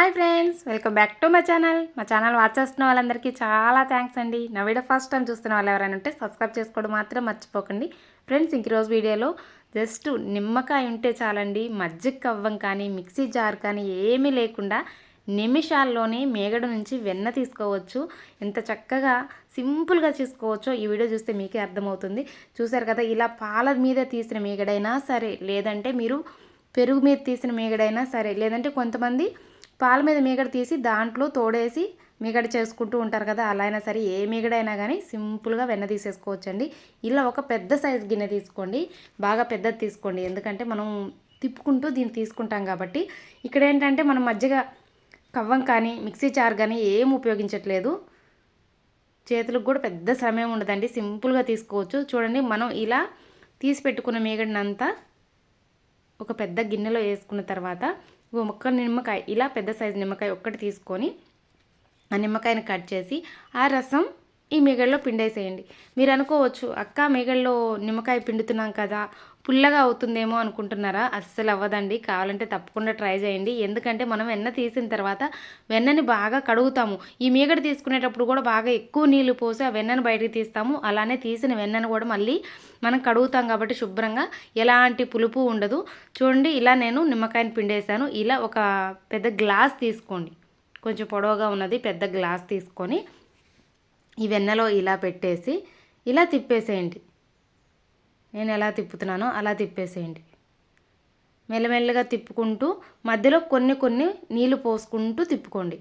Hi friends welcome back to my channel. మా channel watch చేస్తున్న వాళ్ళందరికీ చాలా థ్యాంక్స్ అండి. నా వీడియో ఫస్ట్ టైం చూస్తున్న వాళ్ళు ఎవరైనా ఉంటే సబ్స్క్రైబ్ చేసుకోవడం మాత్రం మర్చిపోకండి. ఫ్రెండ్స్ ఇంక రోజు వీడియోలో జస్ట్ నిమ్మకాయ ఉంటే చాలండి. మజ్జిగ కవ్వం కానీ మిక్సీ జార్ కానీ ఏమీ లేకుండా నిమిషాల్లోనే మేగడ నుంచి వెన్న తీసుకోవచ్చు. ఎంత చక్కగా సింపుల్గా చేసుకోవచ్చో ఈ వీడియో చూస్తే మీకే అర్థమవుతుంది. చూసారు కదా ఇలా పాల మీద తీసిన మేగడైనా సరే లేదంటే మీరు పెరుగు మీద తీసిన మేగడైనా సరే లేదంటే కొంతమంది పాల మీద మీగడ తీసి దాంట్లో తోడేసి మీగడ చేసుకుంటూ ఉంటారు కదా అలా అయినా సరే ఏ మీగడైనా కానీ సింపుల్గా వెన్న తీసేసుకోవచ్చండి. ఇలా ఒక పెద్ద సైజ్ గిన్నె తీసుకోండి బాగా పెద్దది తీసుకోండి. ఎందుకంటే మనం తిప్పుకుంటూ దీన్ని తీసుకుంటాం కాబట్టి. ఇక్కడ ఏంటంటే మనం మధ్యగా కవ్వం కానీ మిక్సీ చార్ కానీ ఏం ఉపయోగించట్లేదు. చేతులకు కూడా పెద్ద శ్రమ ఉండదండి సింపుల్గా తీసుకోవచ్చు. చూడండి మనం ఇలా తీసి పెట్టుకున్న మీగడినంతా ఒక పెద్ద గిన్నెలో వేసుకున్న తర్వాత ఒక్క నిమ్మకాయ ఇలా పెద్ద సైజు నిమ్మకాయ ఒక్కటి తీసుకొని ఆ నిమ్మకాయని కట్ చేసి ఆ రసం ఈ మిగడలో పిండేసేయండి. మీరు అనుకోవచ్చు అక్క మిగడలో నిమ్మకాయ పిండుతున్నాం కదా పుల్లగా అవుతుందేమో అనుకుంటున్నారా? అస్సలు అవ్వదండి. కావాలంటే తప్పకుండా ట్రై చేయండి. ఎందుకంటే మనం వెన్న తీసిన తర్వాత వెన్నని బాగా కడుగుతాము. ఈ మీగడ తీసుకునేటప్పుడు కూడా బాగా ఎక్కువ నీళ్ళు పోసి ఆ వెన్నను బయటకు తీస్తాము. అలానే తీసిన వెన్నను కూడా మళ్ళీ మనం కడుగుతాం కాబట్టి శుభ్రంగా ఎలాంటి పులుపు ఉండదు. చూడండి ఇలా నేను నిమ్మకాయని పిండేశాను. ఇలా ఒక పెద్ద గ్లాస్ తీసుకోండి. కొంచెం పొడవుగా ఉన్నది పెద్ద గ్లాస్ తీసుకొని ఈ వెన్నలో ఇలా పెట్టేసి ఇలా తిప్పేసేయండి. నేను ఎలా తిప్పుతున్నానో అలా తిప్పేసేయండి. మెల్లమెల్లగా తిప్పుకుంటూ మధ్యలో కొన్ని కొన్ని నీళ్ళు పోసుకుంటూ తిప్పుకోండి.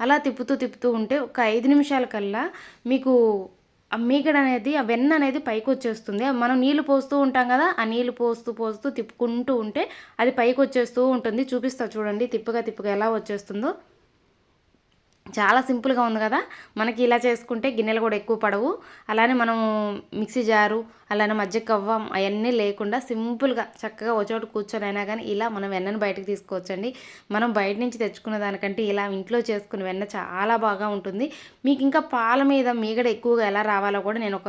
అలా తిప్పుతూ తిప్పుతూ ఉంటే ఒక ఐదు నిమిషాల కల్లా మీకు ఆ మీగడ అనేది ఆ వెన్న అనేది పైకి వచ్చేస్తుంది. మనం నీళ్ళు పోస్తూ ఉంటాం కదా ఆ నీళ్ళు పోస్తూ పోస్తూ తిప్పుకుంటూ ఉంటే అది పైకి వచ్చేస్తూ ఉంటుంది. చూపిస్తా చూడండి తిప్పగా తిప్పగా ఎలా వచ్చేస్తుందో. చాలా సింపుల్గా ఉంది కదా. మనకి ఇలా చేసుకుంటే గిన్నెలు కూడా ఎక్కువ పడవు. అలానే మనం మిక్సీ జారు అలానే మధ్య కవ్వం అవన్నీ లేకుండా సింపుల్గా చక్కగా ఒక చోటు కూర్చొని అయినా కానీ ఇలా మనం వెన్నను బయటకు తీసుకోవచ్చండి. మనం బయట నుంచి తెచ్చుకున్న దానికంటే ఇలా ఇంట్లో చేసుకున్న వెన్న చాలా బాగా ఉంటుంది. మీకు ఇంకా పాల మీద మీగడ ఎక్కువగా ఎలా రావాలో కూడా నేను ఒక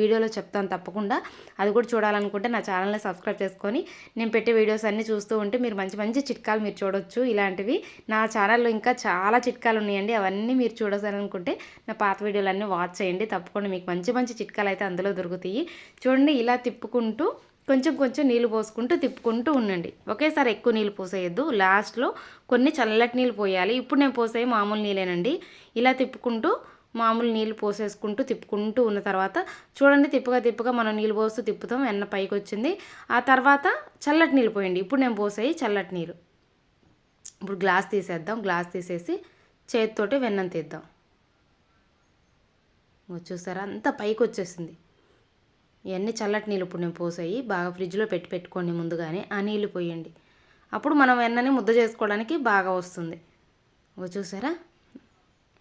వీడియోలో చెప్తాను తప్పకుండా. అది కూడా చూడాలనుకుంటే నా ఛానల్ని సబ్స్క్రైబ్ చేసుకొని నేను పెట్టే వీడియోస్ అన్నీ చూస్తూ ఉంటే మీరు మంచి మంచి చిట్కాలు మీరు చూడొచ్చు. ఇలాంటివి నా ఛానల్లో ఇంకా చాలా చిట్కాలు ఉన్నాయండి. అవన్నీ మీరు చూడాలనుకుంటే నా పాత వీడియోలన్నీ వాచ్ చేయండి. తప్పకుండా మీకు మంచి మంచి చిట్కాలు అయితే అందులో దొరుకుతాయి. చూడండి ఇలా తిప్పుకుంటూ కొంచెం కొంచెం నీళ్ళు పోసుకుంటూ తిప్పుకుంటూ ఉండండి. ఒకేసారి ఎక్కువ నీళ్ళు పోసేయద్దు. లాస్ట్లో కొన్ని చల్లటి నీళ్ళు పోయాలి. ఇప్పుడు నేను పోసే మామూలు నీళ్ళేనండి. ఇలా తిప్పుకుంటూ మామూలు నీళ్ళు పోసేసుకుంటూ తిప్పుకుంటూ ఉన్న తర్వాత చూడండి తిప్పగా తిప్పగా మనం నీళ్ళు పోస్తూ తిప్పుతాం. ఎన్న పైకి వచ్చింది ఆ తర్వాత చల్లటి నీళ్ళు పోయండి. ఇప్పుడు నేను పోసేయి చల్లటి నీరు. ఇప్పుడు గ్లాస్ తీసేద్దాం. గ్లాస్ తీసేసి చేతితోటి వెన్నం తీద్దాం. చూసారా? అంతా పైకి వచ్చేసింది ఇవన్నీ చల్లటి నీళ్ళు ఇప్పుడు నేను పోసాయి బాగా ఫ్రిడ్జ్లో పెట్టి పెట్టుకోండి ముందుగానే ఆ నీళ్ళు పోయండి. అప్పుడు మనం వెన్నని ముద్ద చేసుకోవడానికి బాగా వస్తుంది. ఓ చూసారా?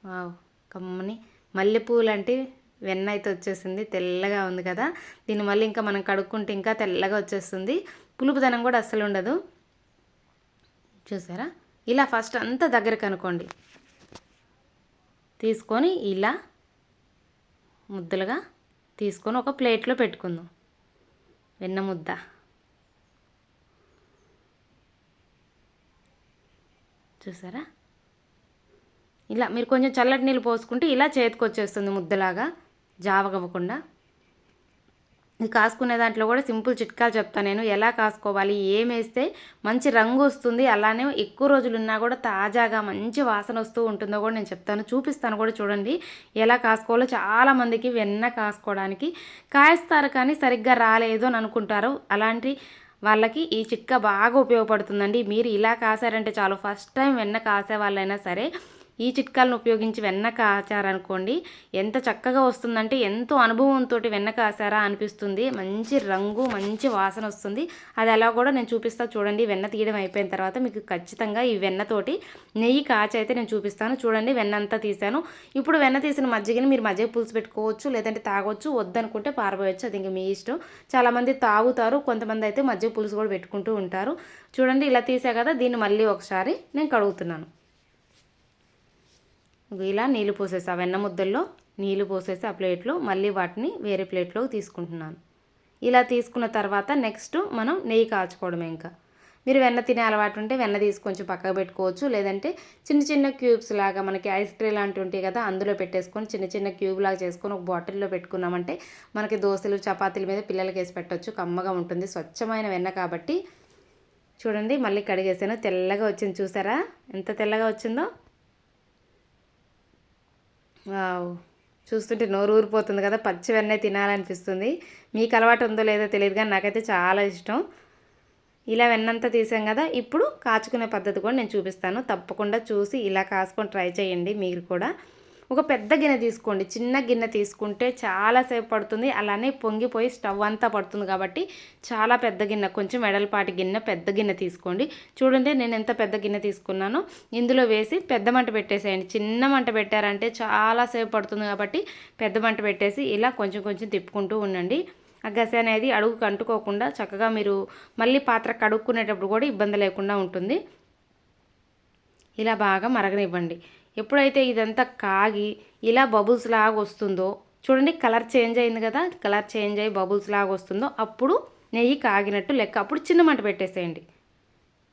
వావ్ కమ్మని. మల్లెపూలు అంటే వెన్న అయితే వచ్చేసింది తెల్లగా ఉంది కదా. దీన్ని మళ్ళీ ఇంకా మనం కడుక్కుంటే ఇంకా తెల్లగా వచ్చేస్తుంది. పులుపుదనం కూడా అస్సలు ఉండదు. చూసారా? ఇలా ఫస్ట్ అంతా దగ్గర కనుకోండి తీసుకొని ఇలా ముద్దలుగా తీసుకొని ఒక ప్లేట్లో పెట్టుకుందాం. వెన్న ముద్ద. చూసారా? ఇలా మీరు కొంచెం చల్లటి నీళ్ళు పోసుకుంటే ఇలా చేతికి వచ్చేస్తుంది ముద్దలాగా జావగవ్వకుండా. కాసుకునే దాంట్లో కూడా సింపుల్ చిట్కాలు చెప్తాను నేను. ఎలా కాసుకోవాలి ఏం వేస్తే మంచి రంగు వస్తుంది అలానే ఎక్కువ రోజులు ఉన్నా కూడా తాజాగా మంచి వాసన వస్తూ ఉంటుందో కూడా నేను చెప్తాను. చూపిస్తాను కూడా చూడండి ఎలా కాసుకోవాలో. చాలామందికి వెన్న కాసుకోవడానికి కాయిస్తారు కానీ సరిగ్గా రాలేదు అని అనుకుంటారు. అలాంటి వాళ్ళకి ఈ చిట్కా బాగా ఉపయోగపడుతుందండి. మీరు ఇలా కాసారంటే చాలు. ఫస్ట్ టైం వెన్న కాసే వాళ్ళైనా సరే ఈ చిట్కాలను ఉపయోగించి వెన్న కాచారనుకోండి ఎంత చక్కగా వస్తుందంటే ఎంతో అనుభవంతో వెన్న కాసారా అనిపిస్తుంది. మంచి రంగు మంచి వాసన వస్తుంది. అది అలా కూడా నేను చూపిస్తా. చూడండి వెన్న తీయడం అయిపోయిన తర్వాత మీకు ఖచ్చితంగా ఈ వెన్నతోటి నెయ్యి కాచి అయితే నేను చూపిస్తాను. చూడండి వెన్న అంతా తీసాను ఇప్పుడు వెన్న తీసిన మజ్జిగని మీరు మజ్జిగ పులుసు పెట్టుకోవచ్చు లేదంటే తాగొచ్చు వద్దనుకుంటే పారబోయచ్చు. అది ఇంక మీ ఇష్టం. చాలామంది తాగుతారు కొంతమంది అయితే మజ్జిగ పులుసు కూడా పెట్టుకుంటూ ఉంటారు. చూడండి ఇలా తీసా కదా దీన్ని మళ్ళీ ఒకసారి నేను కడుగుతున్నాను. ఇలా నీళ్ళు పోసేసి. ఆ వెన్న ముద్దల్లో నీళ్ళు పోసేసి ఆ ప్లేట్లో మళ్ళీ వాటిని వేరే ప్లేట్లోకి తీసుకుంటున్నాను. ఇలా తీసుకున్న తర్వాత నెక్స్ట్ మనం నెయ్యి కాచుకోవడమే ఇంకా. మీరు వెన్న తినే అలవాటు ఉంటే వెన్న తీసి కొంచెం పక్కకు పెట్టుకోవచ్చు. లేదంటే చిన్న చిన్న క్యూబ్స్ లాగా మనకి ఐస్ ట్రే లాంటివి ఉంటాయి కదా అందులో పెట్టేసుకొని చిన్న చిన్న క్యూబ్ లాగా చేసుకొని ఒక బాటిల్లో పెట్టుకున్నామంటే మనకి దోశలు చపాతీల మీద పిల్లలకి వేసి పెట్టవచ్చు కమ్మగా ఉంటుంది. స్వచ్ఛమైన వెన్న కాబట్టి. చూడండి మళ్ళీ కడిగేసాను. తెల్లగా వచ్చింది. చూసారా? ఎంత తెల్లగా వచ్చిందో? వావ్. చూస్తుంటే నోరు ఊరిపోతుంది కదా పచ్చి వెన్న తినాలనిపిస్తుంది. మీకు అలవాటు ఉందో లేదో తెలియదు కానీ నాకైతే చాలా ఇష్టం. ఇలా వెన్నంతా తీసాం కదా ఇప్పుడు కాచుకునే పద్ధతి కూడా నేను చూపిస్తాను. తప్పకుండా చూసి ఇలా కాసుకొని ట్రై చేయండి మీరు కూడా. ఒక పెద్ద గిన్నె తీసుకోండి. చిన్న గిన్నె తీసుకుంటే చాలాసేపు పడుతుంది. అలానే పొంగిపోయి స్టవ్ అంతా పడుతుంది కాబట్టి చాలా పెద్ద గిన్నె కొంచెం వెడల్పాటి గిన్నె పెద్ద గిన్నె తీసుకోండి. చూడండి నేను ఎంత పెద్ద గిన్నె తీసుకున్నానో. ఇందులో వేసి పెద్ద మంట పెట్టేసేయండి. చిన్న మంట పెట్టారంటే చాలాసేపు పడుతుంది కాబట్టి పెద్ద మంట పెట్టేసి ఇలా కొంచెం కొంచెం తిప్పుకుంటూ ఉండండి. ఆ గస అనేది అడుగుకు అంటుకోకుండా చక్కగా మీరు మళ్ళీ పాత్ర కడుక్కునేటప్పుడు కూడా ఇబ్బంది లేకుండా ఉంటుంది. ఇలా బాగా మరగనివ్వండి. ఎప్పుడైతే ఇదంతా కాగి ఇలా బబుల్స్ లాగా వస్తుందో చూడండి కలర్ చేంజ్ అయింది కదా కలర్ చేంజ్ అయ్యి బబుల్స్ లాగా వస్తుందో అప్పుడు నెయ్యి కాగినట్టు లెక్క అప్పుడు చిన్న మంట పెట్టేసేయండి.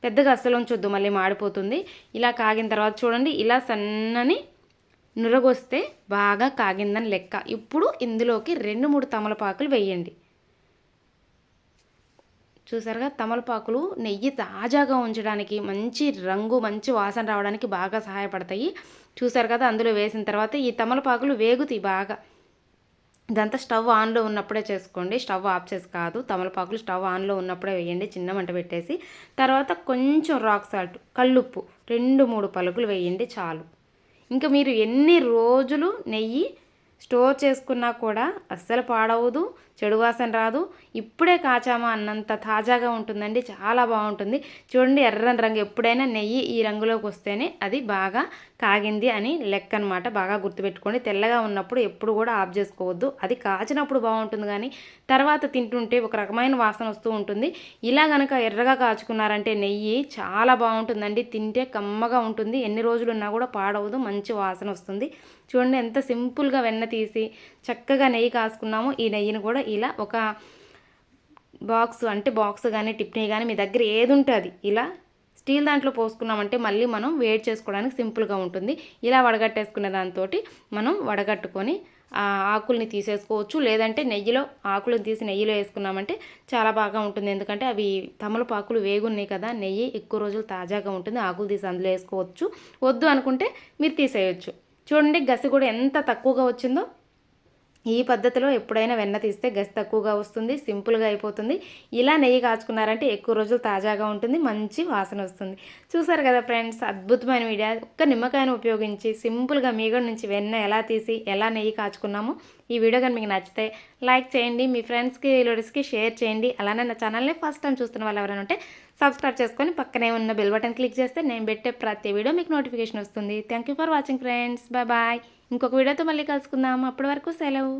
పెద్దగా అస్సలు ఉంచొద్దు మళ్ళీ మాడిపోతుంది. ఇలా కాగిన తర్వాత చూడండి ఇలా సన్నని నురగొస్తే బాగా కాగిందని లెక్క. ఇప్పుడు ఇందులోకి రెండు మూడు తమలపాకులు వేయండి. చూసారుగా? తమలపాకులు నెయ్యి తాజాగా ఉంచడానికి మంచి రంగు మంచి వాసన రావడానికి బాగా సహాయపడతాయి. చూసారు కదా? అందులో వేసిన తర్వాత ఈ తమలపాకులు వేగుతాయి బాగా. ఇదంతా స్టవ్ ఆన్లో ఉన్నప్పుడే చేసుకోండి. స్టవ్ ఆఫ్ చేసి కాదు. తమలపాకులు స్టవ్ ఆన్లో ఉన్నప్పుడే వేయండి. చిన్న మంట పెట్టేసి. తర్వాత కొంచెం రాక్ సాల్ట్ కళ్ళుప్పు రెండు మూడు పలుకులు వేయండి చాలు. ఇంకా మీరు ఎన్ని రోజులు నెయ్యి స్టోర్ చేసుకున్నా కూడా అస్సలు పాడవదు చెడు వాసన రాదు. ఇప్పుడే కాచామా అన్నంత తాజాగా ఉంటుందండి చాలా బాగుంటుంది. చూడండి ఎర్రని రంగు ఎప్పుడైనా నెయ్యి ఈ రంగులోకి వస్తేనే అది బాగా కాగింది అని లెక్క అనమాట బాగా గుర్తుపెట్టుకోండి. తెల్లగా ఉన్నప్పుడు ఎప్పుడు కూడా ఆఫ్ చేసుకోవద్దు. అది కాచినప్పుడు బాగుంటుంది కానీ తర్వాత తింటుంటే ఒక రకమైన వాసన వస్తూ ఉంటుంది. ఇలా కనుక ఎర్రగా కాచుకున్నారంటే నెయ్యి చాలా బాగుంటుందండి. తింటే కమ్మగా ఉంటుంది. ఎన్ని రోజులు ఉన్నా కూడా పాడవదు. మంచి వాసన వస్తుంది. చూడండి ఎంత సింపుల్గా వెన్న తీసి చక్కగా నెయ్యి కాసుకున్నాము. ఈ నెయ్యిని కూడా ఇలా ఒక బాక్స్ అంటే బాక్స్ కానీ టిప్నీ కానీ మీ దగ్గర ఏది ఉంటుంది ఇలా స్టీల్ దాంట్లో పోసుకున్నామంటే మళ్ళీ మనం వేడి చేసుకోవడానికి సింపుల్గా ఉంటుంది. ఇలా వడగట్టేసుకునే దాంతో మనం వడగట్టుకొని ఆ ఆకుల్ని తీసేసుకోవచ్చు. లేదంటే నెయ్యిలో ఆకులను తీసి నెయ్యిలో వేసుకున్నామంటే చాలా బాగా ఉంటుంది. ఎందుకంటే అవి తమలపాకులు వేగున్నాయి కదా నెయ్యి ఎక్కువ రోజులు తాజాగా ఉంటుంది. ఆకులు తీసి అందులో వేసుకోవచ్చు. వద్దు అనుకుంటే మీరు తీసేయచ్చు. చూడండి గసి కూడా ఎంత తక్కువగా వచ్చిందో. ఈ పద్ధతిలో ఎప్పుడైనా వెన్న తీస్తే గసి తక్కువగా వస్తుంది సింపుల్గా అయిపోతుంది. ఇలా నెయ్యి కాచుకున్నారంటే ఎక్కువ రోజులు తాజాగా ఉంటుంది మంచి వాసన వస్తుంది. చూసారు కదా ఫ్రెండ్స్ అద్భుతమైన వీడియో. ఒక్క నిమ్మకాయను ఉపయోగించి సింపుల్గా మీగడ నుంచి వెన్న ఎలా తీసి ఎలా నెయ్యి కాచుకున్నామో ఈ వీడియో కానీ మీకు నచ్చితే లైక్ చేయండి మీ ఫ్రెండ్స్కి రిలేటివ్స్కి షేర్ చేయండి. అలానే నా ఛానల్ని ఫస్ట్ టైం చూస్తున్న వాళ్ళు ఎవరైనా ఉంటే సబ్స్క్రైబ్ చేసుకొని పక్కనే ఉన్న బెల్ బటన్ క్లిక్ చేస్తే నేను పెట్టే ప్రతి వీడియో మీకు నోటిఫికేషన్ వస్తుంది. Thank you for watching friends. Bye bye. ఇంకొక వీడియోతో మళ్ళీ కలుసుకుందాం. అప్పటి వరకు సెలవు.